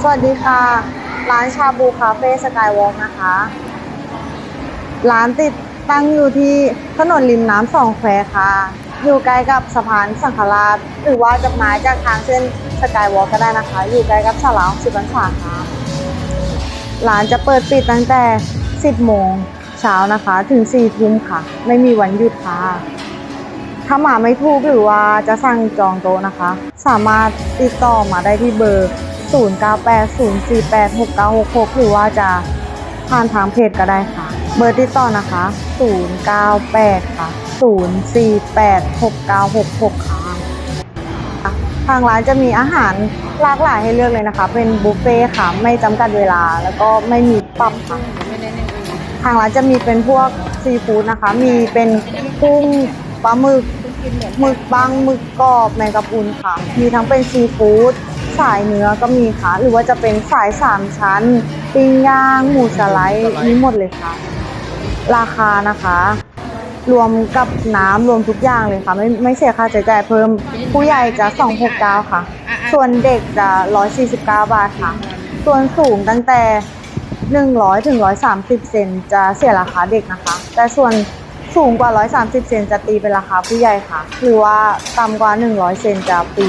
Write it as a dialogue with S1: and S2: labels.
S1: สวัสดีค่ะ ร้านชาบูคาเฟ่สกายวอล์กนะคะ ร้านติดตั้งอยู่ที่ถนนริมน้ำสองแควค่ะ อยู่ใกล้กับสะพานสังฆราชหรือว่าจะมาจากทางเส้นสกายวอล์กก็ได้นะคะ อยู่ใกล้กับสลาสิบวันษาค่ะร้านจะเปิดปิดตั้งแต่ 10 โมงเช้านะคะ ถึง 4 ทุ่มค่ะ ไม่มีวันหยุดค่ะ ถ้ามาไม่ถูกหรือว่าจะสั่งจองโต๊ะนะคะ สามารถติดต่อมาได้ที่เบอร์ 0980486966 หรือว่าจะผ่านทางเพจก็ได้ค่ะ เบอร์ติดต่อนะคะ 098 ค่ะ 0486966 ค่ะ ทางร้านจะมีอาหารหลากหลายให้เลือกเลยนะคะ เป็นบุฟเฟ่ต์ค่ะ ไม่จำกัดเวลา แล้วก็ไม่มีปรับค่ะ ทางร้านจะมีเป็นพวกซีฟู้ดนะคะ มีเป็นกุ้งปลาหมึกหมึกบางหมึกกรอบแมงกะพรุนค่ะ มีทั้งเป็นซีฟู้ด สายเนื้อก็มีค่ะ หรือว่าจะเป็นสายสามชั้น ปิ้งย่าง หมูสไลด์มีหมดเลยค่ะ ราคานะคะ รวมกับน้ำรวมทุกอย่างเลยค่ะ ไม่ไม่เสียค่าใช้จ่ายเพิ่มผู้ใหญ่จะ 269 ค่ะ ส่วนเด็กจะ 149 บาทค่ะ ส่วนสูงตั้งแต่ 100ถึง130 เซนจะเสียราคาเด็กนะคะ แต่ส่วนสูงกว่า 130 เซนจะตีเป็นราคาผู้ใหญ่ค่ะ หรือว่าต่ำกว่า 100 เซนจะฟรี